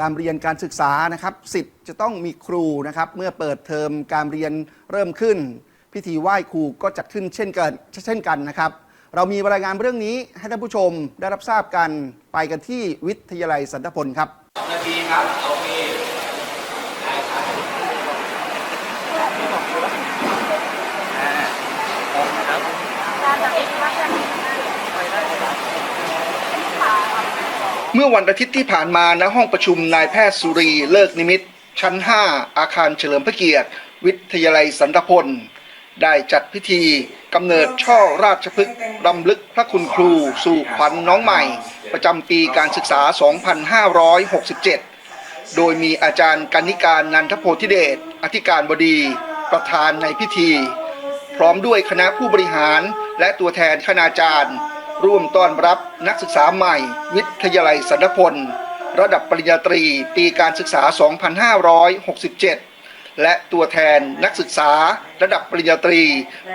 การเรียนการศึกษานะครับสิทธิ์จะต้องมีครูนะครับ เมื่อเปิดเทอมการเรียนเริ่มขึ้น พิธีไหว้ครูก็จัดขึ้นเช่นกันเช่นกันนะครับ เรามีรายงานเรื่องนี้ให้ท่านผู้ชมได้รับทราบกันไปกันที่วิทยาลัยสันตพลครับนาทีครับโอเคเเมื่อวันอาทิตย์ที่ผ่านมาณห้องประชุมนายแพทย์สุรีเลิกนิมิต ชั้น 5 อาคารเฉลิมพระเกียรติ วิทยาลัยสันตพล ได้จัดพิธีกำเนิดช่อราชพฤกษ์รำลึกพระคุณครู สู่ขวัญน้องใหม่ ประจำปีการศึกษา 2567 โดยมีอาจารย์กนิการนันทโพธิเดชอธิการบดีประธานในพิธี พร้อมด้วยคณะผู้บริหารและตัวแทนคณาจารย์ ร่วมต้อนรับนักศึกษาใหม่ วิทยาลัยสันพล ระดับปริญญาตรีปีการศึกษา 2567 และตัวแทนนักศึกษาระดับปริญญาตรี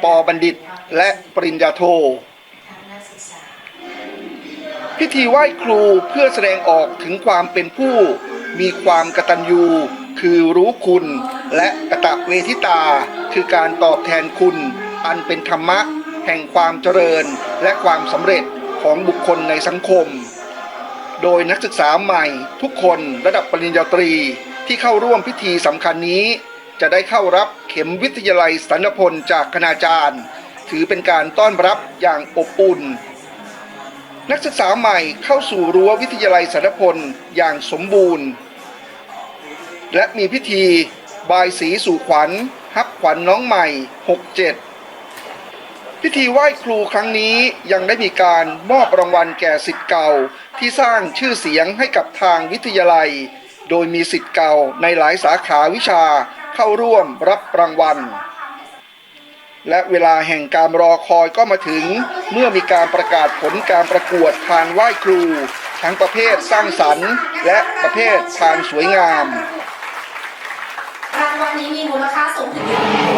ปบัณฑิต และปริญญาโท พิธีไหว้ครูเพื่อแสดงออกถึงความเป็นผู้ มีความกตัญญูคือรู้คุณ และกะตะเวทิตา คือการตอบแทนคุณ อันเป็นธรรมะ แห่งความเจริญและความสำเร็จของบุคคลในสังคม โดยนักศึกษาใหม่ทุกคนระดับปริญญาตรีที่เข้าร่วมพิธีสำคัญนี้ จะได้เข้ารับเข็มวิทยาลัยสันพลจากคณาจารย์ ถือเป็นการต้อนรับอย่างอบอุ่น นักศึกษาใหม่เข้าสู่รั้ววิทยาลัยสารพลอย่างสมบูรณ์ และมีพิธีบายสีสู่ขวัญฮับขวัญน้องใหม่ 67 พิธีไหว้ครูครั้งนี้ยังได้มีการมอบรางวัลแก่สิทธิ์เก่าที่สร้างชื่อเสียงให้กับทางวิทยาลัย โดยมีสิทธิ์เก่าในหลายสาขาวิชาเข้าร่วมรับรางวัล และเวลาแห่งการรอคอยก็มาถึง เมื่อมีการประกาศผลการประกวดทางไหว้ครู ทั้งประเภทสร้างสรรค์ และประเภททางสวยงามรางวัลนี้มีมูลค่าสูงถึง